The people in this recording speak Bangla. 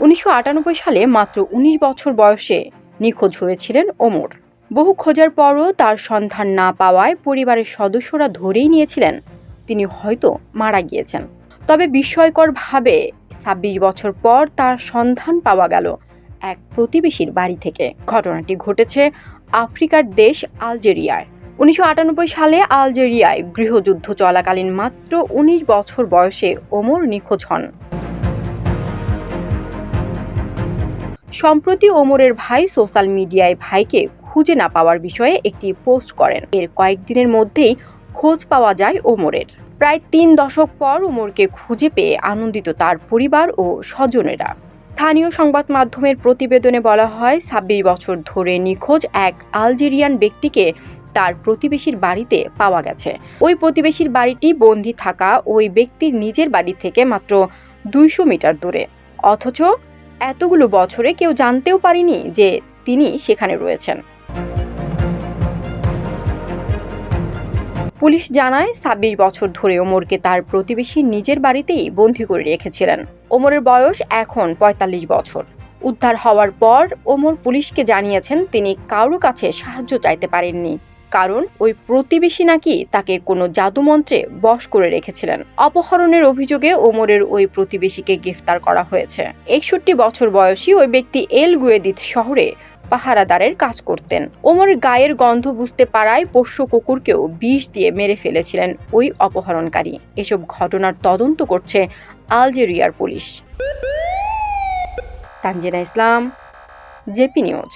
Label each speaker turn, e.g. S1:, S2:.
S1: উনিশশো আটানব্বই সালে মাত্র ১৯ বছর বয়সে নিখোঁজ হয়েছিলেন ওমর। বহু খোঁজার পরও তার সন্ধান না পাওয়ায় পরিবারের সদস্যরা ধরেই নিয়েছিলেন তিনি হয়তো মারা গিয়েছেন। তবে বিস্ময়করভাবে ছাব্বিশ বছর পর তার সন্ধান পাওয়া গেল এক প্রতিবেশীর বাড়ি থেকে। ঘটনাটি ঘটেছে আফ্রিকার দেশ আলজেরিয়ায়। উনিশশো আটানব্বই সালে আলজেরিয়ায় গৃহযুদ্ধ চলাকালীন মাত্র ১৯ বছর বয়সে ওমর নিখোঁজ হন। সম্প্রতি ওমরের ভাই সোশ্যাল মিডিয়ায় ভাইকে খুঁজে না পাওয়ার বিষয়ে একটি পোস্ট করেন। এর কয়েকদিনের মধ্যেই খোঁজ পাওয়া যায় ওমরের। প্রায় তিন দশক পর ওমরকে খুঁজে পেয়ে আনন্দিত তার পরিবার ও স্বজনেরা। স্থানীয় সংবাদ মাধ্যমের প্রতিবেদনে বলা হয়, ছাব্বিশ বছর ধরে নিখোঁজ এক আলজেরিয়ান ব্যক্তিকে তার প্রতিবেশীর বাড়িতে পাওয়া গেছে। ওই প্রতিবেশীর বাড়িটি বন্দি থাকা ওই ব্যক্তির নিজের বাড়ি থেকে মাত্র দুইশো মিটার দূরে। অথচ এতগুলো বছরে কেউ জানতেও পারেনি যে তিনি সেখানে রয়েছেন। পুলিশ জানায়, ছাব্বিশ বছর ধরে ওমরকে তার প্রতিবেশী নিজের বাড়িতেই বন্দি করে রেখেছিলেন। ওমরের বয়স এখন পঁয়তাল্লিশ বছর। উদ্ধার হওয়ার পর ওমর পুলিশকে জানিয়েছেন তিনি কারও কাছে সাহায্য চাইতে পারেননি। কারণ ওই প্রতিবেশী নাকি তাকে কোনো জাদুমন্ত্রে বশ করে রেখেছিলেন। অপহরণের অভিযোগে ওমরের ওই প্রতিবেশীকে গ্রেফতার করা হয়েছে। একষট্টি বছর বয়সী ওই ব্যক্তি এল গুয়েদিত শহরে পাহারাদারের কাজ করতেন। ওমর গায়ের গন্ধ বুঝতে পারায় পোষ্য কুকুরকেও বিষ দিয়ে মেরে ফেলেছিলেন ওই অপহরণকারী। এসব ঘটনার তদন্ত করছে আলজেরিয়ার police. Tanjina Islam, JP news.